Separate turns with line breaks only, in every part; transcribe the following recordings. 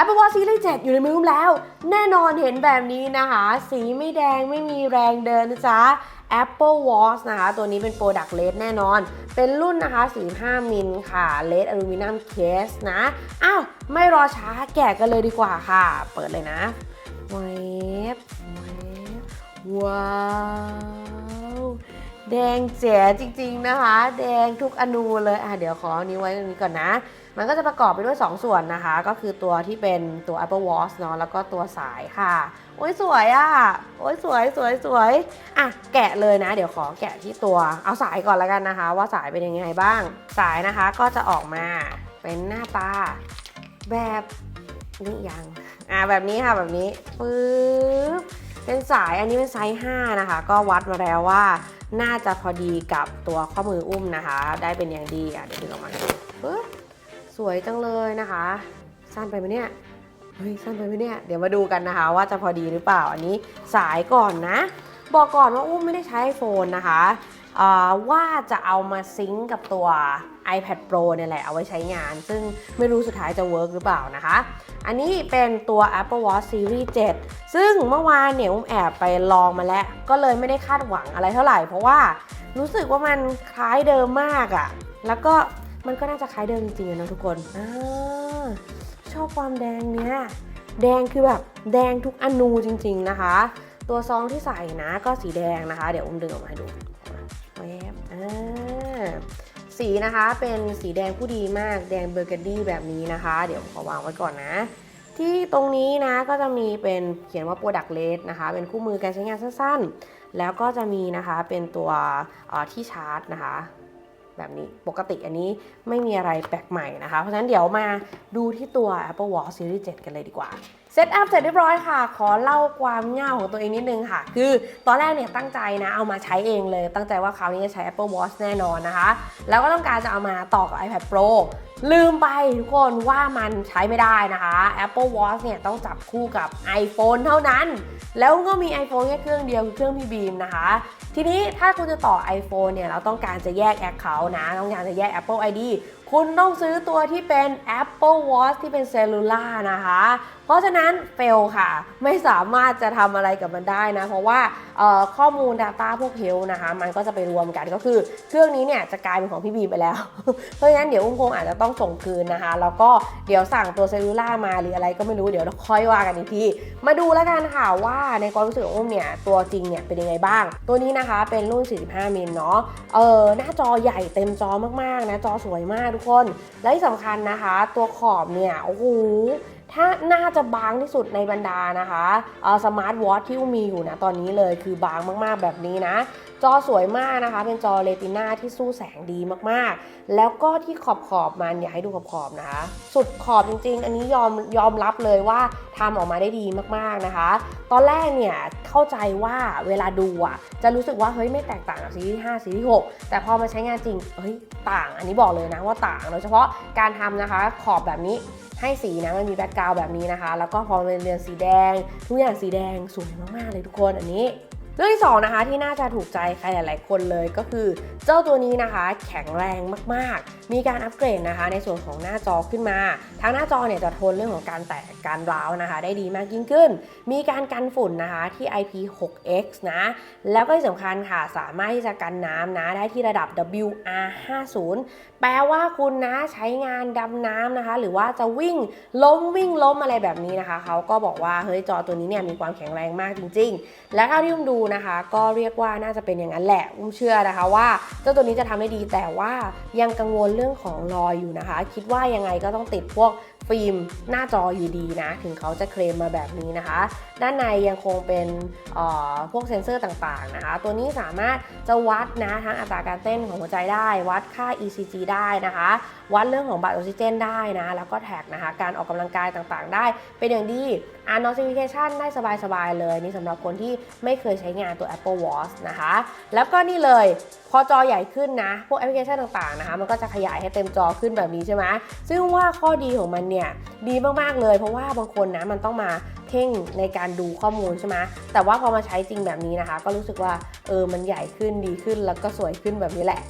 Apple Watch Series 7 อยู่ในมืออุ้มแล้ว แน่นอนเห็นแบบนี้นะคะ สีไม่แดงไม่มีแรงเดินนะจ๊ะ Apple Watch นะคะ ตัวนี้เป็น Product LED แน่นอน เป็นรุ่นนะคะ 45 มิลค่ะ LED Aluminum Case นะ อ้าว ไม่รอช้าแกะกันเลยดีกว่าค่ะ เปิดเลยนะเวฟเวฟว้าว แดงแจ๋จริง ๆนะคะ แดงทุกอนูเลยอะเดี๋ยวขออันนี้ไว้ตรงนี้ก่อนนะ มันก็จะประกอบไปด้วย 2 ส่วนนะคะ ก็คือตัวที่เป็นตัว Apple Watch เนาะแล้วก็ตัวสายค่ะโอ้ยสวยอะ่ะโอ้ยสวยสวยสวยอะแกะเลยนะ เดี๋ยวขอแกะที่ตัวเอาสายก่อนแล้วกันนะคะ ว่าสายเป็นยังไงบ้าง สายนะคะก็จะออกมาเป็นหน้าตาแบบนี่ยังอะแบบนี้ค่ะแบบนี้ปึ๊บเป็นสายอันนี้เป็นไซส์5นะคะ ก็วัดมาแล้วว่า น่าจะพอดีกับตัวข้อมืออุ้มนะคะ ได้เป็นอย่างดีอะเดี๋ยวดึงออกมาปึ๊บสวยจังเลยนะคะ สั้นไปไหมเนี่ยเฮ้ยสั้นไปไหมเนี่ยเดี๋ยวมาดูกันนะคะ ว่าจะพอดีหรือเปล่าอันนี้สายก่อนนะ บอกก่อนว่าอุ้มไม่ได้ใช้ไอโฟนนะคะว่าจะเอามาซิงกับตัว iPad Pro เนี่ยแหละเอาไว้ใช้งาน ซึ่งไม่รู้สุดท้ายจะเวิร์กหรือเปล่านะคะ อันนี้เป็นตัว Apple Watch Series 7 ซึ่งเมื่อวานเนี่ยอุ้มแอบไปลองมาแล้ว ก็เลยไม่ได้คาดหวังอะไรเท่าไหร่ เพราะว่ารู้สึกว่ามันคล้ายเดิมมากอะ่ะ แล้วก็มันก็น่าจะคล้ายเดิมจริงๆนะทุกคนอ่าชอบความแดงเนี้ยแดงคือแบบแดงทุกอนูจริง ๆนะคะ ตัวซองที่ใส่นะก็สีแดงนะคะ เดี๋ยวอุ้มดึงออกมาให้ดูแวบอ่า สีนะคะเป็นสีแดงผู้ดีมากแดงเบอร์ก n ดี้แบบนี้นะคะ เดี๋ยวขอวางไว้ก่อนนะ ที่ตรงนี้นะก็จะมีเป็นเขียนว่า Product LED นะคะ เป็นคู่มือการใช้งานสั้นๆ แล้วก็จะมีนะคะเป็นตัวที่ชาร์จนะคะแบบนี้ปกติอันนี้ไม่มีอะไรแปลกใหม่นะคะ เพราะฉะนั้นเดี๋ยวมาดูที่ตัว Apple Watch Series 7 กันเลยดีกว่า เซตอัพเสร็จเรียบร้อยค่ะ ขอเล่าความเง่าของตัวเองนิดนึงค่ะ คือตอนแรกเนี่ยตั้งใจนะ เอามาใช้เองเลย ตั้งใจว่าคราวนี้จะใช้ Apple Watch แน่นอนนะคะ แล้วก็ต้องการจะเอามาต่อกับ iPad Pro ลืมไปทุกคนว่ามันใช้ไม่ได้นะคะ Apple Watch เนี่ยต้องจับคู่กับ iPhone เท่านั้น แล้วก็มี iPhone แค่เครื่องเดียวคือเครื่องพี่บีมนะคะ ทีนี้ถ้าคุณจะต่อ iPhone เนี่ยเราต้องการจะแยก Account นะ ต้องการจะแยก Apple ID คุณต้องซื้อตัวที่เป็น Apple Watch ที่เป็นเซลลูล่านะคะ เพราะฉะนั้นเฟลค่ะ ไม่สามารถจะทำอะไรกับมันได้นะ เพราะว่าข้อมูล Data พวกเฮลนะคะ มันก็จะไปรวมกันก็คือ เครื่องนี้เนี่ยจะกลายเป็นของพี่บีไปแล้ว เพราะฉะนั้นเดี๋ยวอุ้มคงอาจจะต้องส่งคืนนะคะ แล้วก็เดี๋ยวสั่งตัวเซลลูล่ามาหรืออะไรก็ไม่รู้เดี๋ยวเราค่อยว่ากันอีกทีมาดูแล้วกันค่ะว่าในความรู้สึกของอุ้มเนี่ยตัวจริงเนี่ยเป็นยังไงบ้าง ตัวนี้นะคะเป็นรุ่น 45 มิลเนาะเออหน้าจอใหญ่เต็มจอมากๆนะจอสวยมากทุกคน และที่สำคัญนะคะ ตัวขอบเนี่ยโอ้โห ถ้าน่าจะบางที่สุดในบรรดานะคะสมาร์ทวอทที่มีอยู่นะตอนนี้เลยคือบางมากๆแบบนี้นะ จอสวยมากนะคะ เป็นจอเรติน่าที่สู้แสงดีมากๆ แล้วก็ที่ขอบขอบมันอยากให้ดูขอบขอบนะคะ สุดขอบจริงๆ อันนี้ยอมยอมรับเลยว่าทำออกมาได้ดีมากๆนะคะ ตอนแรกเนี่ยเข้าใจว่าเวลาดูอะจะรู้สึกว่าเฮ้ยไม่แตกต่างกับซีรีส์5ซีรีส์6แต่พอมาใช้งานจริงเฮ้ยต่างอันนี้บอกเลยนะว่าต่างโดยเฉพาะการทำนะคะขอบแบบนี้ ให้สีนะมันมีแบ็กกราวแบบนี้นะคะ แล้วก็พอเป็นเรือนสีแดง ทุกอย่างสีแดงสวยมากๆเลยทุกคนอันนี้ เรื่องที่สองนะคะที่น่าจะถูกใจใครหลาย ๆ คนเลยก็คือ เจ้าตัวนี้นะคะ แข็งแรงมาก ๆ มีการอัปเกรดนะคะ ในส่วนของหน้าจอขึ้นมา ทางหน้าจอเนี่ยจะทนเรื่องของการแตกการร้าวนะคะ ได้ดีมากยิ่งขึ้น มีการกันฝุ่นนะคะที่ IP6X นะ แล้วก็ที่สำคัญค่ะสามารถที่จะกันน้ำนะได้ที่ระดับ WR50 แปลว่าคุณนะใช้งานดำน้ำนะคะ หรือว่าจะวิ่งล้มวิ่งล้มอะไรแบบนี้นะคะเขาก็บอกว่าเฮ้ยจอตัวนี้เนี่ยมีความแข็งแรงมากจริง ๆ และเท่าที่อุ้มดูนะคะ ก็เรียกว่าน่าจะเป็นอย่างนั้นแหละอุ้มเชื่อนะคะว่าเจ้าตัวนี้จะทำได้ดีแต่ว่ายังกังวลเรื่องของรอยอยู่นะคะ คิดว่ายังไงก็ต้องติดพวกฟิล์มหน้าจออยู่ดีนะ ถึงเขาจะเคลมมาแบบนี้นะคะ ด้านในยังคงเป็นเอ่อพวกเซ็นเซอร์ต่างๆนะคะ ตัวนี้สามารถจะวัดนะทั้งอัตราการเต้นของหัวใจได้ วัดค่า ECG ได้นะคะ วัดเรื่องของบัตรออกซิเจนได้นะ แล้วก็แท็กนะคะ การออกกำลังกายต่างๆ ได้ เป็นอย่างดีอ่าน notification ได้สบายๆเลย นี่สำหรับคนที่ไม่เคยใช้งานตัว Apple Watch นะคะ แล้วก็นี่เลยพอจอใหญ่ขึ้นนะ พวกแอปพลิเคชันต่างๆนะคะ มันก็จะขยายให้เต็มจอขึ้นแบบนี้ใช่ไหมซึ่งว่าข้อดีของมันเนี่ยดีมากๆเลย เพราะว่าบางคนนะมันต้องมาเพ่งในการดูข้อมูลใช่ไหมแต่ว่าพอมาใช้จริงแบบนี้นะคะ ก็รู้สึกว่าเออมันใหญ่ขึ้นดีขึ้นแล้วก็สวยขึ้นแบบนี้แหละ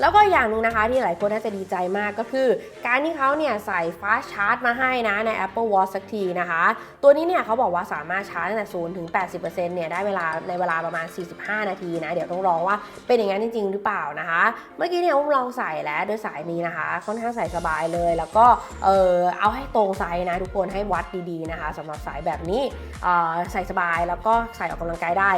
แล้วก็อย่างหนึงนะคะที่หลายคนน่าจะดีใจมากก็คือ การที่เขาเนี่ยใส่ fast charge มาให้นะใน Apple Watch สักทีนะคะ ตัวนี้เนี่ยเขาบอกว่าสามารถชาร์จตั้งแต่0ถึง 80%เนี่ยได้เวลาในเวลาประมาณ 45 นาทีนะ เดี๋ยวต้องลองว่าเป็นอย่างนั้นจริง ๆ หรือเปล่านะคะ เมื่อกี้เนี่ยอุ้มลองใส่แล้วโดยสายนี้นะคะ ค่อนข้างใส่สบายเลย แล้วก็เออเอาให้ตรงไซส์นะทุกคนให้วัดดีๆนะคะสำหรับสายแบบนี้อ่อใส่สบายแล้วก็ใส่ออกกำลังกายได้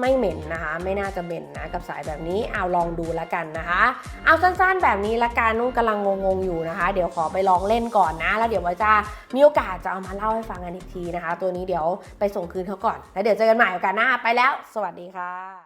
ไม่เหม็นนะคะ ไม่น่าจะเหม็นนะกับสายแบบนี้เอาลองดูแล้วกันนะคะ เอาสั้นๆแบบนี้ละกันนุ่นกำลังงงๆอยู่นะคะ เดี๋ยวขอไปลองเล่นก่อนนะ แล้วเดี๋ยวว่าจะมีโอกาสจะเอามาเล่าให้ฟังกันอีกทีนะคะ ตัวนี้เดี๋ยวไปส่งคืนเขาก่อนแล้วเดี๋ยวเจอกันใหม่โอกาสหน้าไปแล้ว สวัสดีค่ะ